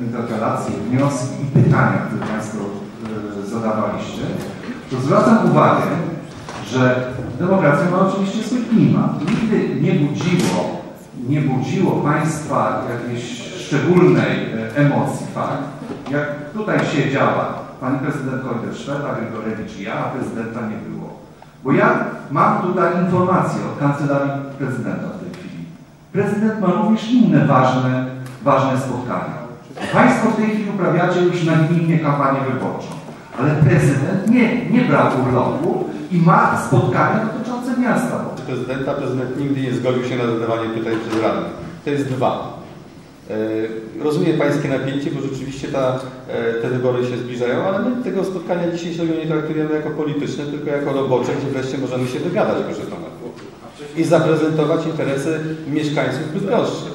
interpelacje, wnioski i pytania, które Państwo e, zadawaliście, to zwracam uwagę, że demokracja ma oczywiście swój klimat. Nigdy nie budziło, nie budziło Państwa jakiejś szczególnej e, emocji fakt, jak tutaj siedziała Pani Prezydent Kojder-Szweda, Grigorewicz i ja, a prezydenta nie było. Bo ja mam tutaj informację od Kancelarii Prezydenta w tej chwili. Prezydent ma również inne ważne, ważne spotkania. Państwo w tej chwili uprawiacie już na gminie kampanię wyborczą, ale prezydent nie, nie brał urlopu i ma spotkania dotyczące miasta. Prezydenta, prezydent nigdy nie zgodził się na zadawanie pytań przez radnych. To jest dwa. E, rozumiem Pańskie napięcie, bo rzeczywiście ta, e, te wybory się zbliżają, ale my tego spotkania dzisiejszego nie traktujemy jako polityczne, tylko jako robocze, gdzie wreszcie możemy się dogadać, proszę Pana. I zaprezentować interesy mieszkańców Bydgoszczy.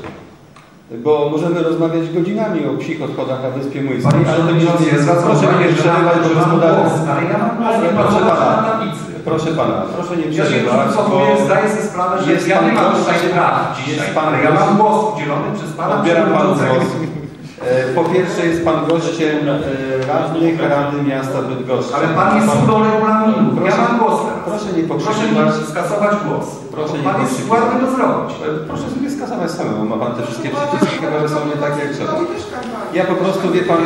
Bo możemy rozmawiać godzinami o psich odchodach na Wyspie Młyńskiej, Panie ale to nie jest... ja Proszę mnie nie przerywać, bo ale ja mam głos, nie Proszę Pana, proszę Pana, proszę nie Ja przerywać, wycofuję, zdaję sobie sprawę, że jest ja pan nie mam tutaj praw dzisiaj, pan ale ja mam głos udzielony przez Pana Odbieram Przewodniczącego. głos. E, Po pierwsze jest Pan gościem e, radnych Rady Miasta Bydgoszczy. Ale Pan jest do regulaminu. Ja Proszę- mam głos teraz. Proszę mi skasować głos. Proszę nie Pan jest pokrzykiwać. składny to zrobić. E, Proszę sobie skasować samemu, ma Pan te wszystkie przyciski, chyba że są nie takie jak trzeba. Ja po prostu, wie Pan, e,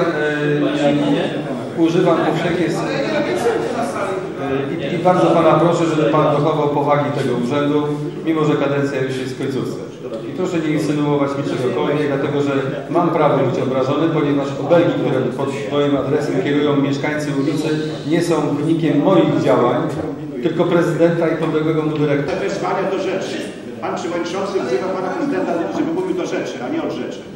używam powszechnie e, i, i bardzo Pana proszę, żeby Pan dochował powagi tego urzędu, mimo że kadencja już jest w końcówce. I proszę nie insynuować mi czegokolwiek, dlatego że mam prawo być obrażony, ponieważ obelgi, które pod moim adresem kierują mieszkańcy ulicy, nie są wynikiem moich działań, tylko prezydenta i podległego mu dyrektora. Wezwania do rzeczy. Pan przewodniczący wzywa pana prezydenta, żeby mówił do rzeczy, a nie od rzeczy.